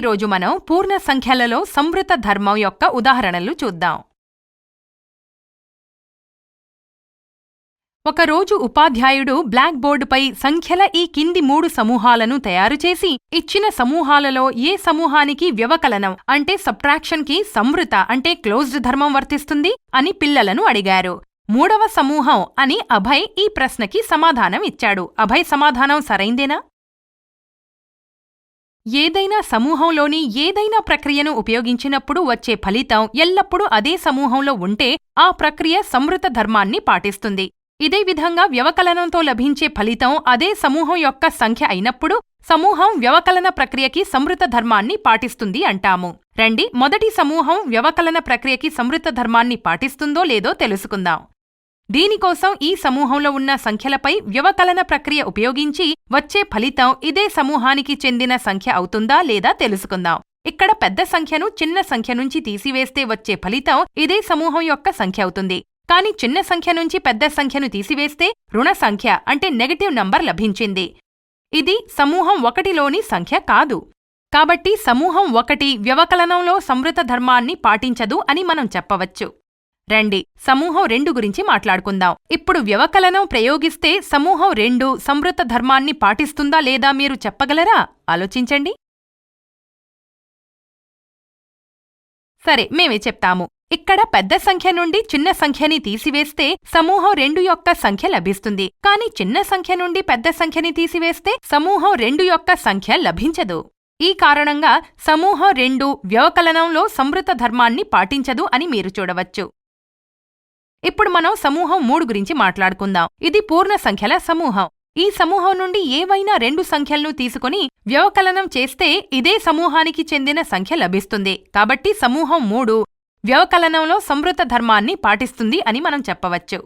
రోజు మనం పూర్ణ సంఖ్యలలో సంవృత ధర్మం యొక్క ఉదాహరణలు చూద్దాం. ఒకరోజు ఉపాధ్యాయుడు బ్లాక్ బోర్డుపై సంఖ్యల ఈ కింది మూడు సమూహాలను తయారుచేసి ఇచ్చిన సమూహాలలో ఏ సమూహానికి వ్యవకలనం అంటే సబ్ట్రాక్షన్కి సంవృత అంటే క్లోజ్డ్ ధర్మం వర్తిస్తుంది అని పిల్లలను అడిగారు. మూడవ సమూహం అని అభయ్ ఈ ప్రశ్నకి సమాధానం ఇచ్చాడు. అభయ్ సమాధానం సరైందేనా? ఏదైనా సమూహంలోని ఏదైనా ప్రక్రియను ఉపయోగించినప్పుడు వచ్చే ఫలితం ఎల్లప్పుడూ అదే సమూహంలో ఉంటే ఆ ప్రక్రియ సమృత ధర్మాన్ని పాటిస్తుంది. ఇదే విధంగా వ్యవకలనంతో లభించే ఫలితం అదే సమూహం యొక్క సంఖ్య అయినప్పుడు సమూహం వ్యవకలన ప్రక్రియకి సమృత ధర్మాన్ని పాటిస్తుంది అంటాము. రండి మొదటి సమూహం వ్యవకలన ప్రక్రియకి సమృత ధర్మాన్ని పాటిస్తుందో లేదో తెలుసుకుందాం. దీనికోసం ఈ సమూహంలో ఉన్న సంఖ్యలపై వ్యవకలన ప్రక్రియ ఉపయోగించి వచ్చే ఫలితం ఇదే సమూహానికి చెందిన సంఖ్య అవుతుందా లేదా తెలుసుకుందాం. ఇక్కడ పెద్ద సంఖ్యను చిన్న సంఖ్య నుంచి తీసివేస్తే వచ్చే ఫలితం ఇదే సమూహం యొక్క సంఖ్య అవుతుంది. కానీ చిన్న సంఖ్య నుంచి పెద్ద సంఖ్యను తీసివేస్తే రుణ సంఖ్య అంటే నెగటివ్ నంబర్ లభించింది. ఇది సమూహం ఒకటిలోని సంఖ్య కాదు. కాబట్టి సమూహం ఒకటి వ్యవకలనంలో సంవృత ధర్మాన్ని పాటించదు అని మనం చెప్పవచ్చు. రండి సమూహం రెండు గురించి మాట్లాడుకుందాం. ఇప్పుడు వ్యవకలనం ప్రయోగిస్తే సమూహం రెండు సంవృత ధర్మాన్ని పాటిస్తుందా లేదా మీరు చెప్పగలరా? ఆలోచించండి. సరే మేమే చెప్తాము. ఇక్కడ పెద్ద సంఖ్య నుండి చిన్న సంఖ్యని తీసివేస్తే సమూహం రెండు యొక్క సంఖ్య లభిస్తుంది. కానీ చిన్న సంఖ్య నుండి పెద్ద సంఖ్యని తీసివేస్తే సమూహం రెండు యొక్క సంఖ్య లభించదు. ఈ కారణంగా సమూహం రెండు వ్యవకలనంలో సంవృత ధర్మాన్ని పాటించదు అని మీరు చూడవచ్చు. ఇప్పుడు మనం సమూహం మూడు గురించి మాట్లాడుకుందాం. ఇది పూర్ణ సంఖ్యల సమూహం. ఈ సమూహం నుండి ఏవైనా రెండు సంఖ్యలను తీసుకుని వ్యవకలనం చేస్తే ఇదే సమూహానికి చెందిన సంఖ్య లభిస్తుంది. కాబట్టి సమూహం మూడు వ్యవకలనంలో సంవృత ధర్మాన్ని పాటిస్తుంది అని మనం చెప్పవచ్చు.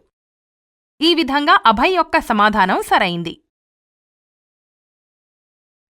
ఈ విధంగా అభయ్ యొక్క సమాధానం సరైంది.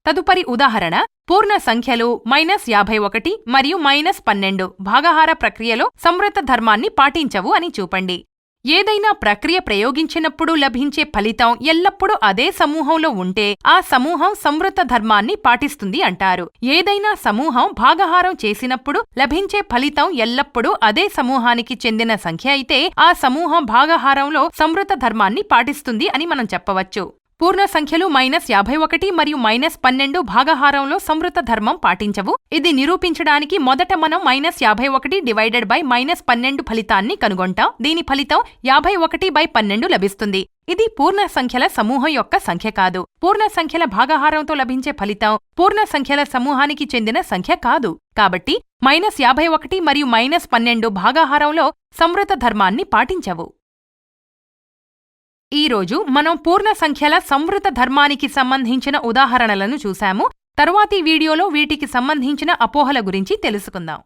తదుపరి ఉదాహరణ పూర్ణ సంఖ్యలు మైనస్ యాభై ఒకటి మరియు మైనస్ పన్నెండు. భాగహార ప్రక్రియలో సంవృత ధర్మాన్ని పాటించవు అని చూపండి. ఏదైనా ప్రక్రియ ప్రయోగించినప్పుడు లభించే ఫలితం ఎల్లప్పుడూ అదే సమూహంలో ఉంటే ఆ సమూహం సంవృత ధర్మాన్ని పాటిస్తుంది అంటారు. ఏదైనా సమూహం భాగహారం చేసినప్పుడు లభించే ఫలితం ఎల్లప్పుడూ అదే సమూహానికి చెందిన సంఖ్య అయితే ఆ సమూహం భాగహారంలో సంవృత ధర్మాన్ని పాటిస్తుంది అని మనం చెప్పవచ్చు. పూర్ణ సంఖ్యలు మైనస్ యాభై ఒకటి మరియు మైనస్ పన్నెండు భాగహారంలో సంవృత ధర్మం పాటించవు. ఇది నిరూపించడానికి మొదట మనం మైనస్ యాభై ఒకటి డివైడెడ్ బై మైనస్ పన్నెండు ఫలితాన్ని కనుగొంటాం. దీని ఫలితం యాభై ఒకటి బై పన్నెండు లభిస్తుంది. ఇది పూర్ణ సంఖ్యల సమూహం యొక్క సంఖ్య కాదు. పూర్ణ సంఖ్యల భాగహారంతో లభించే ఫలితం పూర్ణ సంఖ్యల సమూహానికి చెందిన సంఖ్య కాదు. కాబట్టి మైనస్ యాభై ఒకటి మరియు మైనస్ పన్నెండు భాగాహారంలో సంవృత ధర్మాన్ని పాటించవు. ఈ రోజు మనం పూర్ణ సంఖ్యల సంవృత ధర్మానికి సంబంధించిన ఉదాహరణలను చూశాము. తరువాతి వీడియోలో వీటికి సంబంధించిన అపోహల గురించి తెలుసుకుందాం.